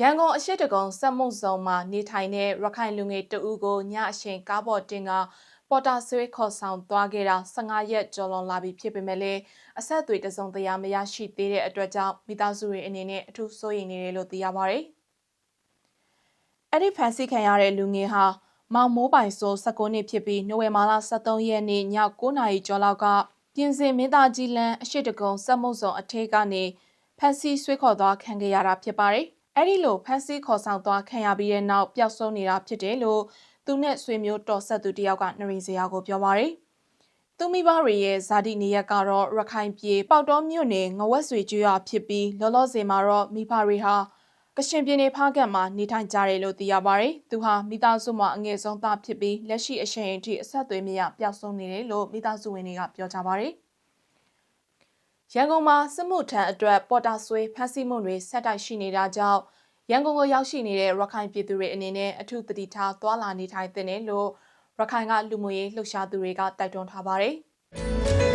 ရန်ကုန်အရှိတကုံစက်မှုဇုံမှာနေထိုင်တဲ့ရခိုင်လူငယ်တဦးကိုညအချိန်ကားပေါ်တင်ကပေါ်တာဆွေးခေါ်ဆောင်သွားခဲ့တာ15ရက်ကျော်လွန်လာပြီဖြစ်ပေမဲ့လည်းအဆက်အသွေးတစုံတရာမရရှိသေးတဲ့အတွက်ကြောင့်မိသားစုတွေအနေနဲ့အထူးစိုးရိမ်နေတယ်လို့သိရပါတယ်။အဲ့ဒီဖန်ဆီးခံရတဲ့လူငယ်ဟာမောင်မိုးပိုင်ဆို19နှစ်ဖြစ်ပြီးနိုဝင်ဘာလ23ရက်နေ့ည9:00နာရီကျော်လောက်ကပြင်စင်မင်းသားကြီးလန်းအရှိတကုံစက်မှုဇုံအထက်ကနေဖန်ဆီးဆွေးခေါ်သွားခံခဲ့ရတာဖြစ်ပါတယ်။ အဲ့ဒီလိုဖန်ဆီးခေါ်ဆောင်သွားခံရပြီးတဲ့နောက်ပျောက်ဆုံးနေတာဖြစ်တယ်လို့သူနဲ့ဆွေမျိုးတော်ဆက်သူတယောက်ကနှရီစရာကိုပြောပါတယ်။သူမိဘတွေရဲ့ဇာတိနေရက်ကတော့ရခိုင်ပြည်ပေါတော်မြို့နယ်ငဝက်ဆွေကျွော်ဖြစ်ပြီးလောလောဆယ်မှာတော့မိဘတွေဟာကရှင်ပြည်နယ်ဖားကတ်မှာနေထိုင်ကြတယ်လို့သိရပါတယ်။သူဟာမိသားစုမှာအငယ်ဆုံးသားဖြစ်ပြီးလက်ရှိအချိန်အထိအဆက်အသွယ်မရပျောက်ဆုံးနေတယ်လို့မိသားစုဝင်တွေကပြောကြပါတယ်။ ရန်ကုန်မှာစစ်မှုထမ်းအတွက်ပေါ်တာဆွေးဖမ်းဆီးမှုတွေဆက်တိုက်ရှိနေတာကြောင့်ရန်ကုန်ကိုရောက်ရှိနေတဲ့ရခိုင်ပြည်သူတွေအနေနဲ့အထူးသတိထားသွားလာနေထိုင်သင့်တယ်လို့ရခိုင်ကလူမှုရေးလှုပ်ရှားသူတွေကတိုက်တွန်းထားပါတယ်။